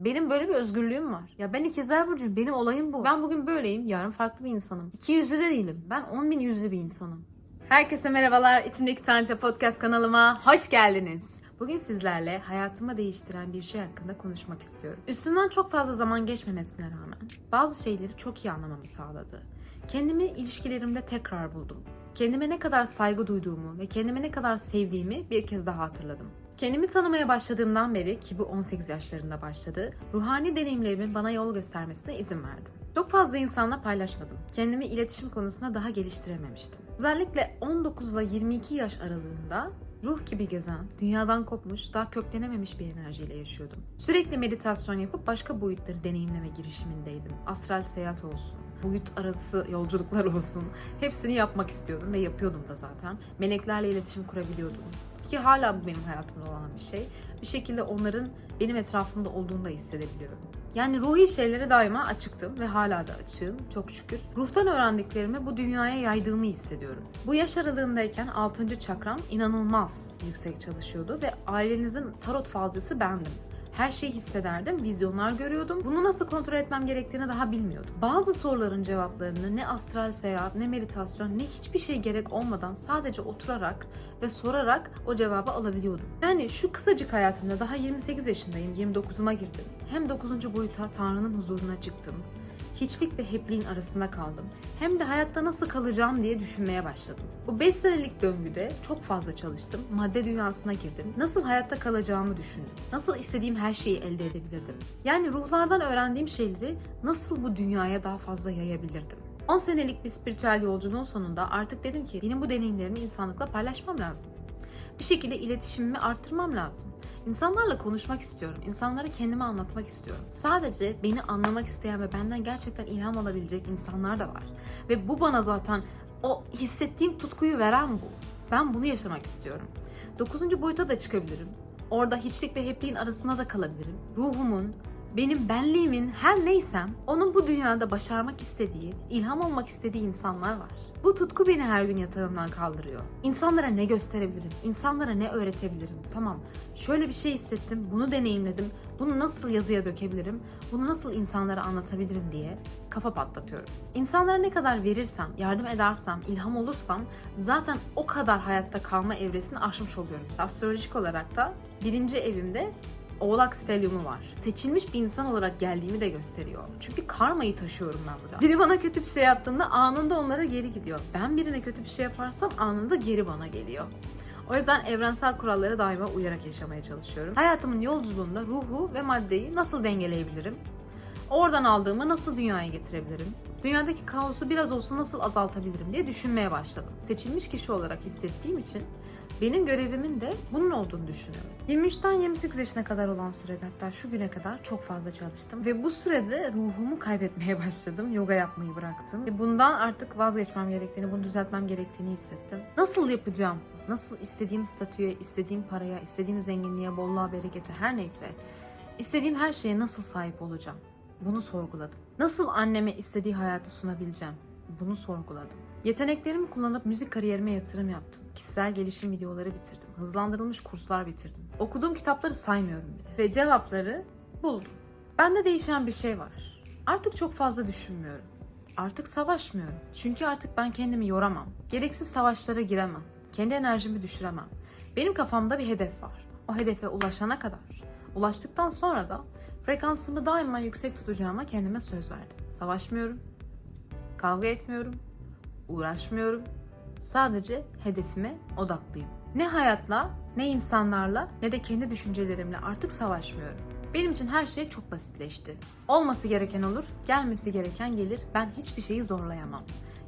Benim böyle bir özgürlüğüm var. Ya ben ikizler burcuyum. Benim olayım bu. Ben bugün böyleyim. Yarın farklı bir insanım. İki yüzlü de değilim. Ben on bin yüzlü bir insanım. Herkese merhabalar. İçimdeki Tanca Podcast kanalıma hoş geldiniz. Bugün sizlerle hayatımı değiştiren bir şey hakkında konuşmak istiyorum. Üstünden çok fazla zaman geçmemesine rağmen bazı şeyleri çok iyi anlamamı sağladı. Kendimi ilişkilerimde tekrar buldum. Kendime ne kadar saygı duyduğumu ve kendime ne kadar sevdiğimi bir kez daha hatırladım. Kendimi tanımaya başladığımdan beri ki bu 18 yaşlarında başladı, ruhani deneyimlerimin bana yol göstermesine izin verdim. Çok fazla insanla paylaşmadım. Kendimi iletişim konusunda daha geliştirememiştim. Özellikle 19 ile 22 yaş aralığında ruh gibi gezen, dünyadan kopmuş, daha köklenememiş bir enerjiyle yaşıyordum. Sürekli meditasyon yapıp başka boyutları deneyimleme girişimindeydim. Astral seyahat olsun, boyut arası yolculuklar olsun. Hepsini yapmak istiyordum ve yapıyordum da zaten. Meleklerle iletişim kurabiliyordum. Ki hala bu benim hayatımda olan bir şey. Bir şekilde onların benim etrafımda olduğunu da hissedebiliyorum. Yani ruhi şeylere daima açıktım ve hala da açığım çok şükür. Ruhtan öğrendiklerimi bu dünyaya yaydığımı hissediyorum. Bu yaş aralığındayken 6. çakram inanılmaz yüksek çalışıyordu ve ailenizin tarot falcısı bendim. Her şeyi hissederdim, vizyonlar görüyordum. Bunu nasıl kontrol etmem gerektiğini daha bilmiyordum. Bazı soruların cevaplarını ne astral seyahat, ne meditasyon, ne hiçbir şey gerek olmadan sadece oturarak ve sorarak o cevabı alabiliyordum. Yani şu kısacık hayatımda daha 28 yaşındayım, 29'uma girdim. Hem 9. boyuta Tanrı'nın huzuruna çıktım. Hiçlik ve hepliğin arasında kaldım. Hem de hayatta nasıl kalacağım diye düşünmeye başladım. Bu 5 senelik döngüde çok fazla çalıştım. Madde dünyasına girdim. Nasıl hayatta kalacağımı düşündüm. Nasıl istediğim her şeyi elde edebilirdim. Yani ruhlardan öğrendiğim şeyleri nasıl bu dünyaya daha fazla yayabilirdim. 10 senelik bir spiritüel yolculuğun sonunda artık dedim ki benim bu deneyimlerimi insanlıkla paylaşmam lazım. Bir şekilde iletişimimi arttırmam lazım. İnsanlarla konuşmak istiyorum. İnsanlara kendimi anlatmak istiyorum. Sadece beni anlamak isteyen ve benden gerçekten ilham alabilecek insanlar da var. Ve bu bana zaten o hissettiğim tutkuyu veren bu. Ben bunu yaşamak istiyorum. Dokuzuncu boyuta da çıkabilirim. Orada hiçlik ve hepliğin arasında da kalabilirim. Ruhumun, benim benliğimin her neysem onun bu dünyada başarmak istediği, ilham olmak istediği insanlar var. Bu tutku beni her gün yatağımdan kaldırıyor. İnsanlara ne gösterebilirim? İnsanlara ne öğretebilirim? Tamam, şöyle bir şey hissettim, bunu deneyimledim. Bunu nasıl yazıya dökebilirim? Bunu nasıl insanlara anlatabilirim diye kafa patlatıyorum. İnsanlara ne kadar verirsem, yardım edersem, ilham olursam zaten o kadar hayatta kalma evresini aşmış oluyorum. Astrolojik olarak da birinci evimde Oğlak stelyumu var. Seçilmiş bir insan olarak geldiğimi de gösteriyor. Çünkü karmayı taşıyorum ben burada. Biri bana kötü bir şey yaptığında anında onlara geri gidiyor. Ben birine kötü bir şey yaparsam anında geri bana geliyor. O yüzden evrensel kurallara daima uyarak yaşamaya çalışıyorum. Hayatımın yolculuğunda ruhu ve maddeyi nasıl dengeleyebilirim? Oradan aldığımı nasıl dünyaya getirebilirim? Dünyadaki kaosu biraz olsun nasıl azaltabilirim diye düşünmeye başladım. Seçilmiş kişi olarak hissettiğim için benim görevimin de bunun olduğunu düşünüyorum. 23'ten 28 yaşına kadar olan sürede hatta şu güne kadar çok fazla çalıştım. Ve bu sürede ruhumu kaybetmeye başladım. Yoga yapmayı bıraktım. Ve bundan artık vazgeçmem gerektiğini, bunu düzeltmem gerektiğini hissettim. Nasıl yapacağım? Nasıl istediğim statüye, istediğim paraya, istediğim zenginliğe, bolluğa, berekete her neyse istediğim her şeye nasıl sahip olacağım? Bunu sorguladım. Nasıl anneme istediği hayatı sunabileceğim? Bunu sorguladım. Yeteneklerimi kullanıp müzik kariyerime yatırım yaptım. Kişisel gelişim videoları bitirdim. Hızlandırılmış kurslar bitirdim. Okuduğum kitapları saymıyorum bile. Ve cevapları buldum. Bende değişen bir şey var. Artık çok fazla düşünmüyorum. Artık savaşmıyorum. Çünkü artık ben kendimi yoramam. Gereksiz savaşlara giremem. Kendi enerjimi düşüremem. Benim kafamda bir hedef var. O hedefe ulaşana kadar. Ulaştıktan sonra da frekansımı daima yüksek tutacağıma kendime söz verdim. Savaşmıyorum. Kavga etmiyorum uğraşmıyorum. Sadece hedefime odaklıyım. Ne hayatla, ne insanlarla, ne de kendi düşüncelerimle artık savaşmıyorum. Benim için her şey çok basitleşti. Olması gereken olur, gelmesi gereken gelir. Ben hiçbir şeyi zorlayamam.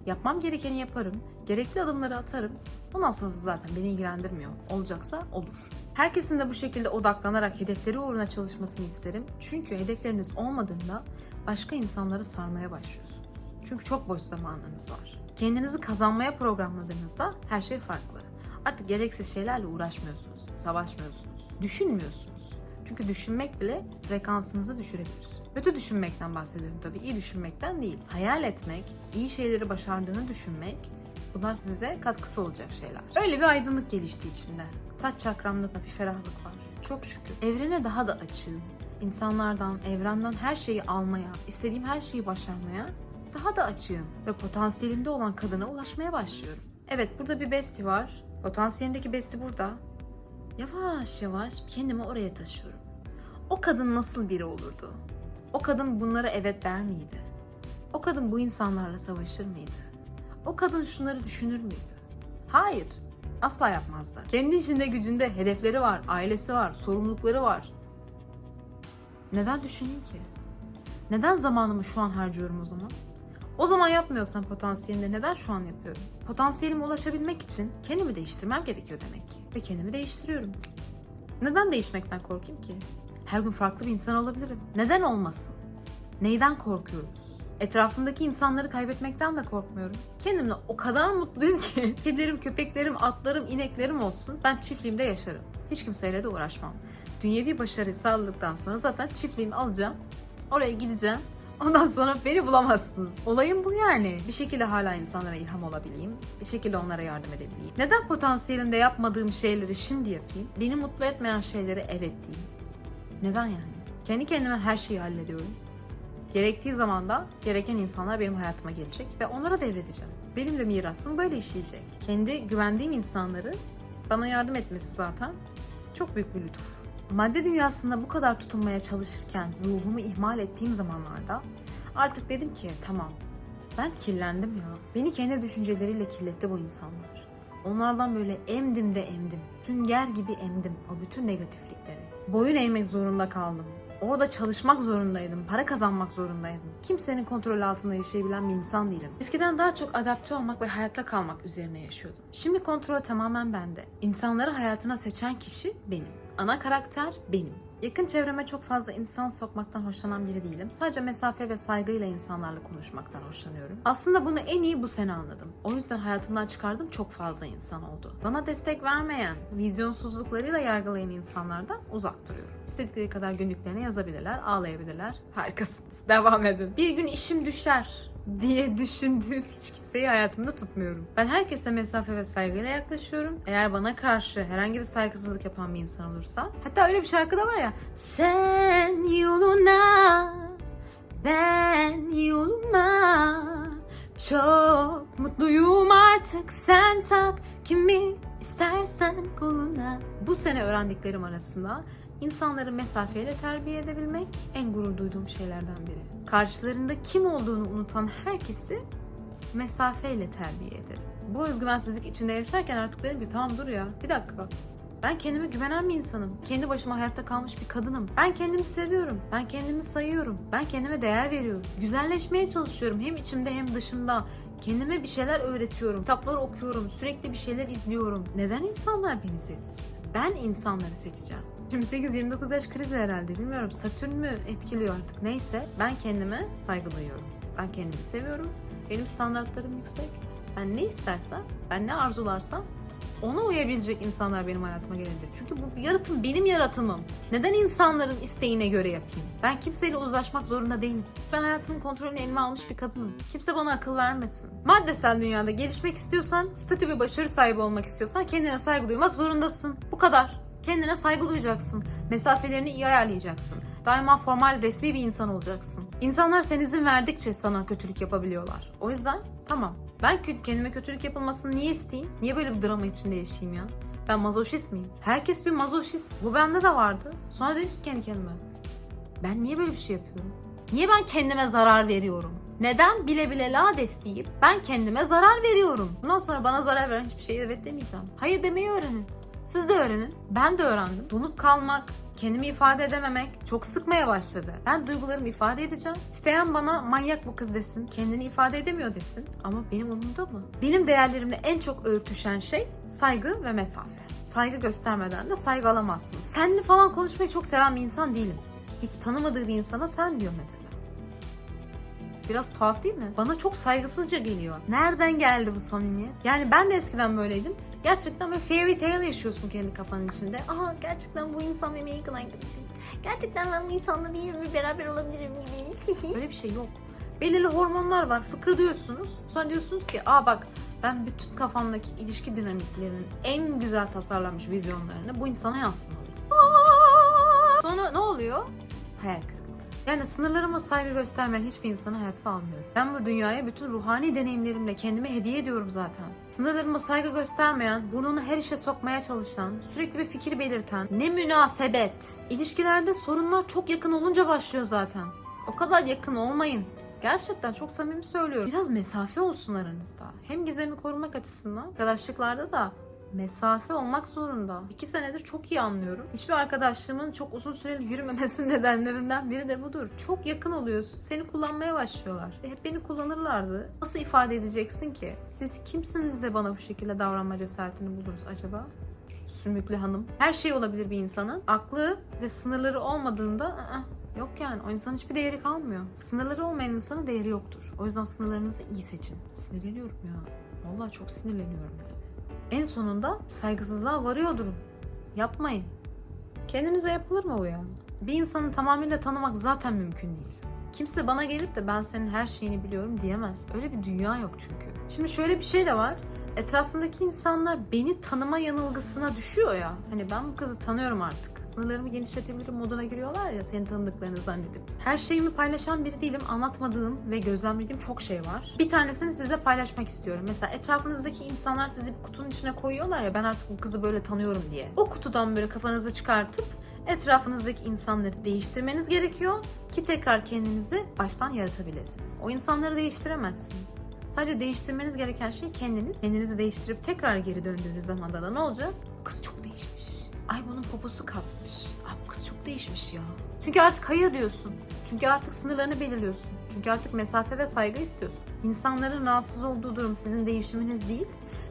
Yapmam gerekeni yaparım, gerekli adımları atarım. Ondan sonrası zaten beni ilgilendirmiyor. Olacaksa olur. Herkesin de bu şekilde odaklanarak hedefleri uğruna çalışmasını isterim. Çünkü hedefleriniz olmadığında başka insanları sarmaya başlıyorsunuz. Çünkü çok boş zamanlarınız var. Kendinizi kazanmaya programladığınızda her şey farklı. Artık gereksiz şeylerle uğraşmıyorsunuz, savaşmıyorsunuz, düşünmüyorsunuz. Çünkü düşünmek bile frekansınızı düşürebilir. Kötü düşünmekten bahsediyorum tabii, iyi düşünmekten değil. Hayal etmek, iyi şeyleri başardığını düşünmek, bunlar size katkısı olacak şeyler. Öyle bir aydınlık gelişti içimde. Taç çakramda da bir ferahlık var. Çok şükür. Evrene daha da açığım. insanlardan, evrenden her şeyi almaya, istediğim her şeyi başarmaya daha da açığım ve potansiyelimde olan kadına ulaşmaya başlıyorum. Evet burada bir besti var. Potansiyelindeki besti burada. Yavaş yavaş kendimi oraya taşıyorum. O kadın nasıl biri olurdu? O kadın bunlara evet der miydi? O kadın bu insanlarla savaşır mıydı? O kadın şunları düşünür müydü? Hayır. Asla yapmazdı. Kendi içinde gücünde hedefleri var, ailesi var, sorumlulukları var. Neden düşüneyim ki? Neden zamanımı şu an harcıyorum o zaman? O zaman yapmıyorsam potansiyelinde neden şu an yapıyorum? Potansiyelime ulaşabilmek için kendimi değiştirmem gerekiyor demek ki. Ve kendimi değiştiriyorum. Neden değişmekten korkayım ki? Her gün farklı bir insan olabilirim. Neden olmasın? Neyden korkuyoruz? Etrafımdaki insanları kaybetmekten de korkmuyorum. Kendimle o kadar mutluyum ki. Kedilerim, köpeklerim, atlarım, ineklerim olsun. Ben çiftliğimde yaşarım. Hiç kimseyle de uğraşmam. Dünyevi başarı sağladıktan sonra zaten çiftliğimi alacağım. Oraya gideceğim. Ondan sonra beni bulamazsınız. Olayım bu yani. Bir şekilde hala insanlara ilham olabileyim. Bir şekilde onlara yardım edebileyim. Neden potansiyelimde yapmadığım şeyleri şimdi yapayım? Beni mutlu etmeyen şeyleri evet diyeyim. Neden yani? Kendi kendime her şeyi hallediyorum. Gerektiği zaman da gereken insanlar benim hayatıma gelecek ve onlara devredeceğim. Benim de mirasım böyle işleyecek. Kendi güvendiğim insanları bana yardım etmesi zaten çok büyük bir lütuf. Madde dünyasında bu kadar tutunmaya çalışırken ruhumu ihmal ettiğim zamanlarda artık dedim ki tamam ben kirlendim ya. Beni kendi düşünceleriyle kirletti bu insanlar. Onlardan böyle emdim de emdim. Sünger gibi emdim o bütün negatiflikleri. Boyun eğmek zorunda kaldım. Orada çalışmak zorundaydım, para kazanmak zorundaydım. Kimsenin kontrol altında yaşayabilen bir insan değilim. Eskiden daha çok adapte olmak ve hayatta kalmak üzerine yaşıyordum. Şimdi kontrol tamamen bende. İnsanları hayatına seçen kişi benim. Ana karakter benim. Yakın çevreme çok fazla insan sokmaktan hoşlanan biri değilim. Sadece mesafe ve saygıyla insanlarla konuşmaktan hoşlanıyorum. Aslında bunu en iyi bu sene anladım. O yüzden hayatımdan çıkardığım çok fazla insan oldu. Bana destek vermeyen, vizyonsuzluklarıyla yargılayan insanlardan uzak duruyorum. İstedikleri kadar günlüklerine yazabilirler, ağlayabilirler. Harikasınız. Devam edin. Bir gün işim düşer diye düşündüğüm hiç kimseyi hayatımda tutmuyorum. Ben herkese mesafe ve saygıyla yaklaşıyorum. Eğer bana karşı herhangi bir saygısızlık yapan bir insan olursa, hatta öyle bir şarkı da var ya. Sen yoluna, ben yoluma. Çok mutluyum artık sen tak kimi istersen koluna. Bu sene öğrendiklerim arasında İnsanları mesafeyle terbiye edebilmek en gurur duyduğum şeylerden biri. Karşılarında kim olduğunu unutan herkesi mesafeyle terbiye ederim. Bu özgüvensizlik içinde yaşarken artık dedim ki tamam dur ya bir dakika. Ben kendime güvenen bir insanım. Kendi başıma hayatta kalmış bir kadınım. Ben kendimi seviyorum. Ben kendimi sayıyorum. Ben kendime değer veriyorum. Güzelleşmeye çalışıyorum hem içimde hem dışında. Kendime bir şeyler öğretiyorum. Kitaplar okuyorum. Sürekli bir şeyler izliyorum. Neden insanlar beni seçsin? Ben insanları seçeceğim. 28-29 yaş krizi herhalde bilmiyorum. Satürn mü etkiliyor artık neyse. Ben kendime saygı duyuyorum. Ben kendimi seviyorum. Benim standartlarım yüksek. Ben ne istersem, ben ne arzularsam ona uyabilecek insanlar benim hayatıma gelebilir. Çünkü bu yaratım benim yaratımım. Neden insanların isteğine göre yapayım? Ben kimseyle uzlaşmak zorunda değilim. Ben hayatımın kontrolünü elime almış bir kadınım. Kimse bana akıl vermesin. Maddesel dünyada gelişmek istiyorsan, statü ve başarı sahibi olmak istiyorsan kendine saygı duymak zorundasın. Bu kadar. Kendine saygı duyacaksın. Mesafelerini iyi ayarlayacaksın. Daima formal, resmi bir insan olacaksın. İnsanlar sen izin verdikçe sana kötülük yapabiliyorlar. O yüzden tamam. Ben kendime kötülük yapılmasını niye isteyeyim? Niye böyle bir drama içinde yaşayayım ya? Ben mazoşist miyim? Herkes bir mazoşist. Bu bende de vardı. Sonra dedim ki kendi kendime. Ben niye böyle bir şey yapıyorum? Niye ben kendime zarar veriyorum? Neden bile bile lades deyip ben kendime zarar veriyorum? Bundan sonra bana zarar veren hiçbir şeye evet demeyeceğim. Hayır demeyi öğrenin. Siz de öğrenin. Ben de öğrendim. Donup kalmak, kendimi ifade edememek çok sıkmaya başladı. Ben duygularımı ifade edeceğim. İsteyen bana manyak bu kız desin, kendini ifade edemiyor desin. Ama benim umurumda mı? Benim değerlerimle en çok örtüşen şey saygı ve mesafe. Saygı göstermeden de saygı alamazsın. Senli falan konuşmayı çok seven bir insan değilim. Hiç tanımadığı bir insana sen diyor mesela. Biraz tuhaf değil mi? Bana çok saygısızca geliyor. Nereden geldi bu samimiyet? Yani ben de eskiden böyleydim. Gerçekten böyle fairy tale yaşıyorsun kendi kafanın içinde. Aha gerçekten bu insan benim en yakın arkadaşım. Gerçekten ben bu insanla bir ömür beraber olabilirim gibi. Öyle bir şey yok. Belirli hormonlar var. Fıkırdıyorsunuz. Sonra diyorsunuz ki aa bak ben bütün kafamdaki ilişki dinamiklerinin en güzel tasarlanmış vizyonlarını bu insana yansıtmalıyım. Sonra ne oluyor? hayal kırıklığı. Yani sınırlarıma saygı göstermeyen hiçbir insanı hayatta almıyorum. Ben bu dünyaya bütün ruhani deneyimlerimle kendime hediye ediyorum zaten. Sınırlarıma saygı göstermeyen, burnunu her işe sokmaya çalışan, sürekli bir fikir belirten, ne münasebet. İlişkilerde sorunlar çok yakın olunca başlıyor zaten. O kadar yakın olmayın. Gerçekten çok samimi söylüyorum. Biraz mesafe olsun aranızda. Hem gizemi korumak açısından, arkadaşlıklarda da mesafe olmak zorunda. İki senedir çok iyi anlıyorum. Hiçbir arkadaşlığımın çok uzun süreli yürümemesinin nedenlerinden biri de budur. Çok yakın oluyorsun. Seni kullanmaya başlıyorlar. E, Hep beni kullanırlardı. Nasıl ifade edeceksin ki? Siz kimsiniz de bana bu şekilde davranma cesaretini buldunuz acaba? Sümüklü hanım. Her şey olabilir bir insanın. Aklı ve sınırları olmadığında ı-ı, Yok yani o insan hiçbir değeri kalmıyor. Sınırları olmayan insanın değeri yoktur. O yüzden sınırlarınızı iyi seçin. Sinirleniyorum ya. Vallahi çok sinirleniyorum yani. En sonunda saygısızlığa varıyor durum. Yapmayın. Kendinize yapılır mı bu ya? Bir insanı tamamıyla tanımak zaten mümkün değil. Kimse bana gelip de ben senin her şeyini biliyorum diyemez. Öyle bir dünya yok çünkü. Şimdi şöyle bir şey de var. Etrafımdaki insanlar beni tanıma yanılgısına düşüyor ya. Hani ben bu kızı tanıyorum artık. Sınırlarımı genişletebilirim moduna giriyorlar ya seni tanıdıklarını zannedip. Her şeyimi paylaşan biri değilim. Anlatmadığım ve gözlemlediğim çok şey var. Bir tanesini sizle paylaşmak istiyorum. Mesela etrafınızdaki insanlar sizi bir kutunun içine koyuyorlar ya ben artık bu kızı böyle tanıyorum diye. O kutudan böyle kafanızı çıkartıp etrafınızdaki insanları değiştirmeniz gerekiyor ki tekrar kendinizi baştan yaratabilirsiniz. O insanları değiştiremezsiniz. Sadece değiştirmeniz gereken şey kendiniz. Kendinizi değiştirip tekrar geri döndüğünüz zaman da ne olacak? Kız çok. Ay bunun poposu kalkmış. Ay bu kız çok değişmiş ya. Çünkü artık hayır diyorsun. Çünkü artık sınırlarını belirliyorsun. Çünkü artık mesafe ve saygı istiyorsun. İnsanların rahatsız olduğu durum sizin değişiminiz değil.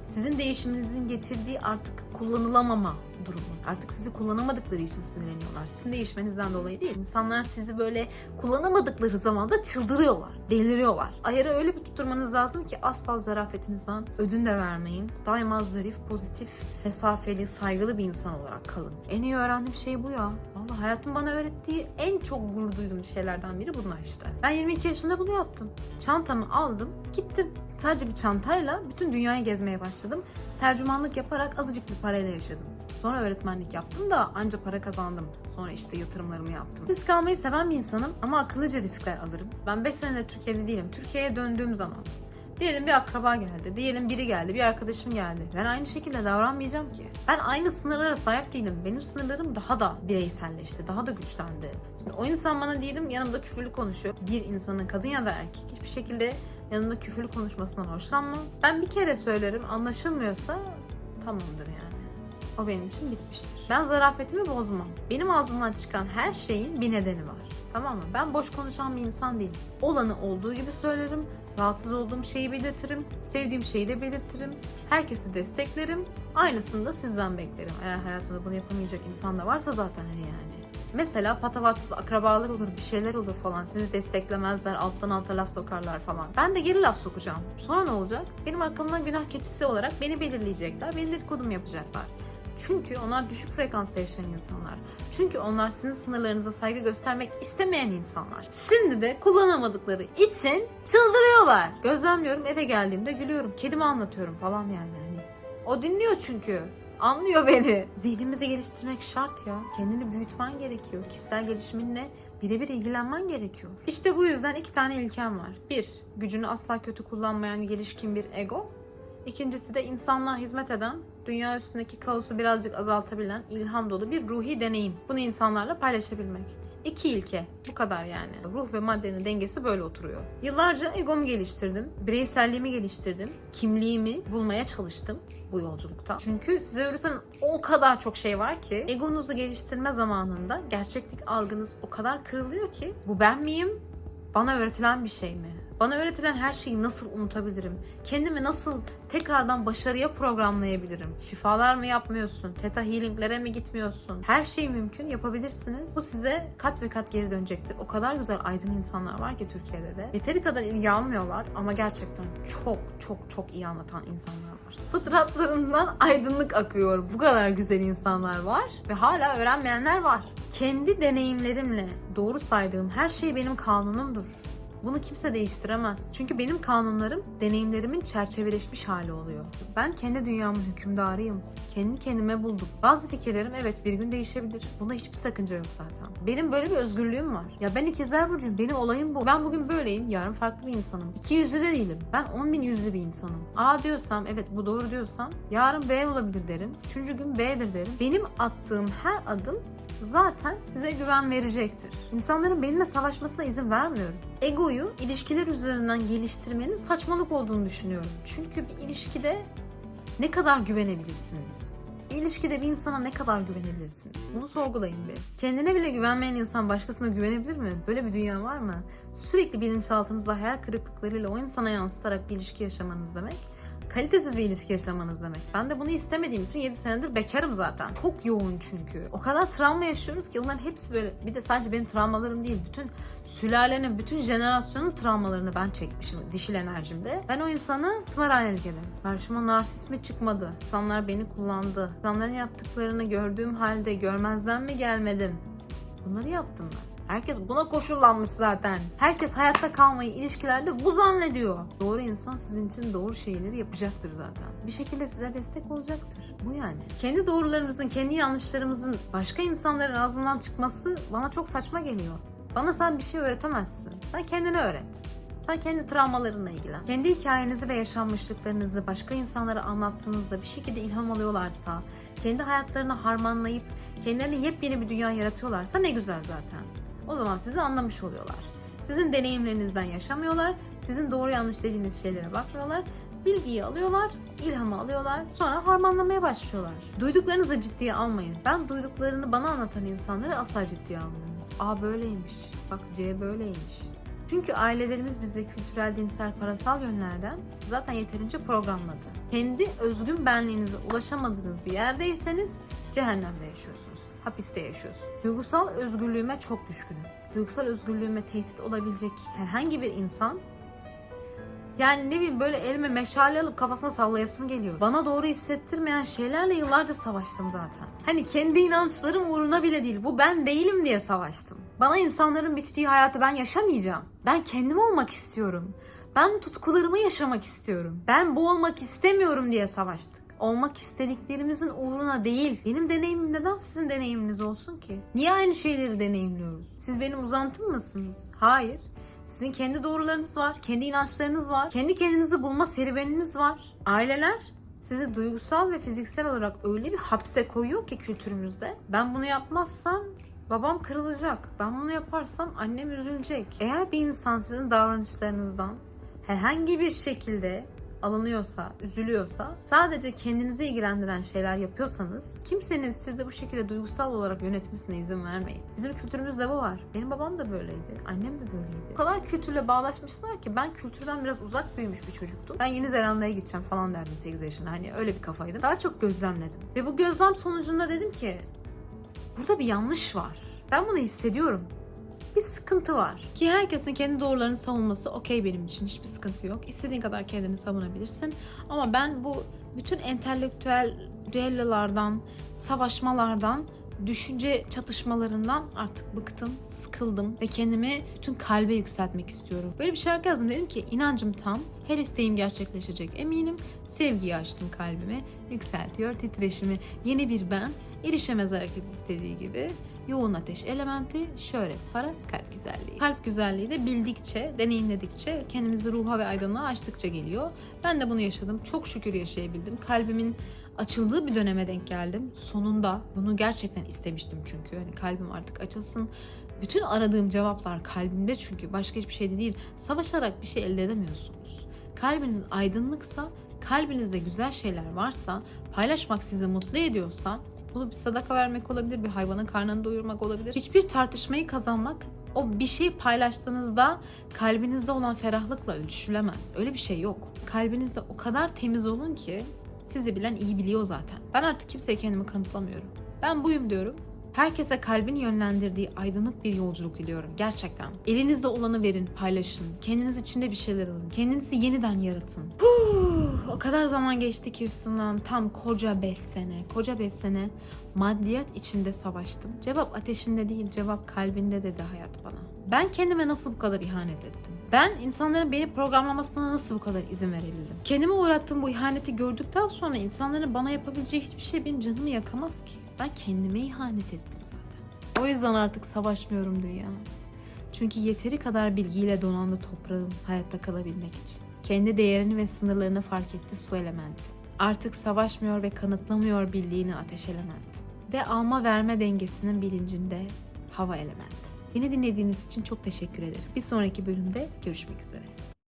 Sizin değişiminizin getirdiği artık kullanılamama durumu. Artık sizi kullanamadıkları için sinirleniyorlar. Sizin değişmenizden dolayı değil. İnsanlar sizi böyle kullanamadıkları zaman da çıldırıyorlar, deliriyorlar. Ayarı öyle bir tutturmanız lazım ki asla zarafetinizden ödün de vermeyin. Daima zarif, pozitif, mesafeli, saygılı bir insan olarak kalın. En iyi öğrendiğim şey bu ya. Vallahi hayatım bana öğrettiği en çok gurur duyduğum şeylerden biri bunlar işte. Ben 22 yaşında bunu yaptım. Çantamı aldım, gittim. Sadece bir çantayla bütün dünyayı gezmeye başladım. Tercümanlık yaparak azıcık bir parayla yaşadım. Sonra öğretmenlik yaptım da anca para kazandım. Sonra işte yatırımlarımı yaptım. Risk almayı seven bir insanım ama akıllıca riskler alırım. Ben 5 senedir Türkiye'de değilim. Türkiye'ye döndüğüm zaman Diyelim bir akraba geldi, diyelim biri geldi, bir arkadaşım geldi. Ben aynı şekilde davranmayacağım ki. Ben aynı sınırlara sahip değilim. Benim sınırlarım daha da bireyselleşti, daha da güçlendi. Şimdi o insan bana diyelim yanımda küfürlü konuşuyor. Bir insanın kadın ya da erkek hiçbir şekilde yanımda küfürlü konuşmasından hoşlanmam. Ben bir kere söylerim, anlaşılmıyorsa tamamdır yani. O benim için bitmiştir. Ben zarafetimi bozmam. Benim ağzımdan çıkan her şeyin bir nedeni var. Tamam mı? Ben boş konuşan bir insan değilim. Olanı olduğu gibi söylerim. Rahatsız olduğum şeyi belirtirim. Sevdiğim şeyi de belirtirim. Herkesi desteklerim. Aynısını da sizden beklerim. Eğer hayatımda bunu yapamayacak insan da varsa zaten hani yani. Mesela patavatsız akrabalar olur, bir şeyler olur falan. Sizi desteklemezler, alttan alta laf sokarlar falan. Ben de geri laf sokacağım. Sonra ne olacak? Benim arkamdan günah keçisi olarak beni belirleyecekler. Beni dedikodumu yapacaklar. Çünkü onlar düşük frekansta yaşayan insanlar. Çünkü onlar sizin sınırlarınıza saygı göstermek istemeyen insanlar. Şimdi de kullanamadıkları için çıldırıyorlar. Gözlemliyorum eve geldiğimde gülüyorum. Kedime anlatıyorum falan yani. Hani o dinliyor çünkü. Anlıyor beni. Zihnimizi geliştirmek şart ya. Kendini büyütmen gerekiyor. Kişisel gelişiminle birebir ilgilenmen gerekiyor. İşte bu yüzden iki tane ilkem var. Bir, gücünü asla kötü kullanmayan gelişkin bir ego. İkincisi de insanlığa hizmet eden, dünya üstündeki kaosu birazcık azaltabilen ilham dolu bir ruhi deneyim. Bunu insanlarla paylaşabilmek. İki ilke. Bu kadar yani. Ruh ve maddenin dengesi böyle oturuyor. Yıllarca egomu geliştirdim. Bireyselliğimi geliştirdim. Kimliğimi bulmaya çalıştım bu yolculukta. Çünkü size öğreten o kadar çok şey var ki egonuzu geliştirme zamanında gerçeklik algınız o kadar kırılıyor ki bu ben miyim? Bana öğretilen bir şey mi? Bana öğretilen her şeyi nasıl unutabilirim? Kendimi nasıl tekrardan başarıya programlayabilirim? Şifalar mı yapmıyorsun? Theta healinglere mi gitmiyorsun? Her şey mümkün yapabilirsiniz. Bu size kat ve kat geri dönecektir. O kadar güzel aydın insanlar var ki Türkiye'de de. Yeteri kadar ilgi almıyorlar ama gerçekten çok çok çok iyi anlatan insanlar var. Fıtratlarından aydınlık akıyor. Bu kadar güzel insanlar var ve hala öğrenmeyenler var. Kendi deneyimlerimle doğru saydığım her şey benim kanunumdur. Bunu kimse değiştiremez. Çünkü benim kanunlarım deneyimlerimin çerçeveleşmiş hali oluyor. Ben kendi dünyamın hükümdarıyım. Kendi kendime buldum. Bazı fikirlerim evet bir gün değişebilir. Bunda hiçbir sakınca yok zaten. Benim böyle bir özgürlüğüm var. Ya ben ikizler burcuyum. Benim olayım bu. Ben bugün böyleyim. Yarın farklı bir insanım. İki yüzlü de değilim. Ben 10 bin yüzlü bir insanım. A diyorsam evet bu doğru diyorsam yarın B olabilir derim. Üçüncü gün B'dir derim. Benim attığım her adım zaten size güven verecektir. İnsanların benimle savaşmasına izin vermiyorum. Egoyu ilişkiler üzerinden geliştirmenin saçmalık olduğunu düşünüyorum. Çünkü bir ilişkide ne kadar güvenebilirsiniz? Bir ilişkide bir insana ne kadar güvenebilirsiniz? Bunu sorgulayın bir. Kendine bile güvenmeyen insan başkasına güvenebilir mi? Böyle bir dünya var mı? Sürekli bilinçaltınızda hayal kırıklıklarıyla o insana yansıtarak bir ilişki yaşamanız demek kalitesiz bir ilişki yaşamanız demek. Ben de bunu istemediğim için 7 senedir bekarım zaten. Çok yoğun çünkü. O kadar travma yaşıyoruz ki onların hepsi böyle bir de sadece benim travmalarım değil. Bütün sülalenin, bütün jenerasyonun travmalarını ben çekmişim dişil enerjimde. Ben o insanı tımarhanelik ederim. Karşıma narsist mi çıkmadı? İnsanlar beni kullandı. İnsanların yaptıklarını gördüğüm halde görmezden mi gelmedim? Bunları yaptım ben. Herkes buna koşullanmış zaten. Herkes hayatta kalmayı ilişkilerde bu zannediyor. Doğru insan sizin için doğru şeyleri yapacaktır zaten. Bir şekilde size destek olacaktır. Bu yani. Kendi doğrularımızın, kendi yanlışlarımızın başka insanların ağzından çıkması bana çok saçma geliyor. Bana sen bir şey öğretemezsin. Sen kendini öğret. Sen kendi travmalarınla ilgilen. Kendi hikayenizi ve yaşanmışlıklarınızı başka insanlara anlattığınızda bir şekilde ilham alıyorlarsa, kendi hayatlarını harmanlayıp kendilerine yepyeni bir dünya yaratıyorlarsa ne güzel zaten. O zaman sizi anlamış oluyorlar. Sizin deneyimlerinizden yaşamıyorlar, sizin doğru yanlış dediğiniz şeylere bakmıyorlar. Bilgiyi alıyorlar, ilhamı alıyorlar, sonra harmanlamaya başlıyorlar. Duyduklarınızı ciddiye almayın. Ben duyduklarını bana anlatan insanları asla ciddiye almıyorum. A böyleymiş, bak C böyleymiş. Çünkü ailelerimiz bizi kültürel, dinsel, parasal yönlerden zaten yeterince programladı. Kendi özgün benliğinize ulaşamadığınız bir yerdeyseniz cehennemde yaşıyorsunuz. Hapiste yaşıyorsunuz. Duygusal özgürlüğüme çok düşkünüm. Duygusal özgürlüğüme tehdit olabilecek herhangi bir insan yani ne bileyim böyle elime meşale alıp kafasına sallayasım geliyor. Bana doğru hissettirmeyen şeylerle yıllarca savaştım zaten. Hani kendi inançlarım uğruna bile değil. Bu ben değilim diye savaştım. Bana insanların biçtiği hayatı ben yaşamayacağım. Ben kendim olmak istiyorum. Ben tutkularımı yaşamak istiyorum. Ben bu olmak istemiyorum diye savaştık. Olmak istediklerimizin uğruna değil. Benim deneyimim neden sizin deneyiminiz olsun ki? Niye aynı şeyleri deneyimliyoruz? Siz benim uzantım mısınız? Hayır. Sizin kendi doğrularınız var, kendi inançlarınız var, kendi kendinizi bulma serüveniniz var. Aileler sizi duygusal ve fiziksel olarak öyle bir hapse koyuyor ki kültürümüzde. Ben bunu yapmazsam babam kırılacak. Ben bunu yaparsam annem üzülecek. Eğer bir insan sizin davranışlarınızdan herhangi bir şekilde alınıyorsa, üzülüyorsa, sadece kendinizi ilgilendiren şeyler yapıyorsanız kimsenin sizi bu şekilde duygusal olarak yönetmesine izin vermeyin. Bizim kültürümüzde bu var. Benim babam da böyleydi. Annem de böyleydi. O kadar kültürle bağlaşmışlar ki ben kültürden biraz uzak büyümüş bir çocuktum. Ben Yeni Zelanda'ya gideceğim falan derdim 8 yaşında. Hani öyle bir kafaydım. Daha çok gözlemledim. Ve bu gözlem sonucunda dedim ki burada bir yanlış var. Ben bunu hissediyorum bir sıkıntı var. Ki herkesin kendi doğrularını savunması okey benim için. Hiçbir sıkıntı yok. İstediğin kadar kendini savunabilirsin. Ama ben bu bütün entelektüel düellolardan, savaşmalardan, düşünce çatışmalarından artık bıktım, sıkıldım ve kendimi bütün kalbe yükseltmek istiyorum. Böyle bir şarkı yazdım. Dedim ki inancım tam, her isteğim gerçekleşecek eminim. Sevgiyi açtım kalbime, yükseltiyor titreşimi. Yeni bir ben, erişemez herkes istediği gibi. Yoğun ateş elementi, şöhret, para, kalp güzelliği. Kalp güzelliği de bildikçe, deneyimledikçe, kendimizi ruha ve aydınlığa açtıkça geliyor. Ben de bunu yaşadım. Çok şükür yaşayabildim. Kalbimin açıldığı bir döneme denk geldim. Sonunda bunu gerçekten istemiştim çünkü. Hani kalbim artık açılsın. Bütün aradığım cevaplar kalbimde çünkü başka hiçbir şeyde değil. Savaşarak bir şey elde edemiyorsunuz. Kalbiniz aydınlıksa, kalbinizde güzel şeyler varsa, paylaşmak sizi mutlu ediyorsa bunu bir sadaka vermek olabilir, bir hayvanın karnını doyurmak olabilir. Hiçbir tartışmayı kazanmak o bir şey paylaştığınızda kalbinizde olan ferahlıkla ölçülemez. Öyle bir şey yok. Kalbinizde o kadar temiz olun ki sizi bilen iyi biliyor zaten. Ben artık kimseye kendimi kanıtlamıyorum. Ben buyum diyorum. Herkese kalbin yönlendirdiği aydınlık bir yolculuk diliyorum gerçekten. Elinizde olanı verin, paylaşın. Kendiniz içinde bir şeyler alın. Kendinizi yeniden yaratın. Huh, o kadar zaman geçti ki üstünden tam koca 5 sene. Koca 5 sene maddiyat içinde savaştım. Cevap ateşinde değil, cevap kalbinde dedi hayat bana. Ben kendime nasıl bu kadar ihanet ettim? Ben insanların beni programlamasına nasıl bu kadar izin verebildim? Kendime uğrattığım bu ihaneti gördükten sonra insanların bana yapabileceği hiçbir şey benim canımı yakamaz ki. Ben kendime ihanet ettim zaten. O yüzden artık savaşmıyorum dünya. Çünkü yeteri kadar bilgiyle donandı toprağım hayatta kalabilmek için. Kendi değerini ve sınırlarını fark etti su elementi. Artık savaşmıyor ve kanıtlamıyor bildiğini ateş elementi. Ve alma verme dengesinin bilincinde hava elementi. Beni dinlediğiniz için çok teşekkür ederim. Bir sonraki bölümde görüşmek üzere.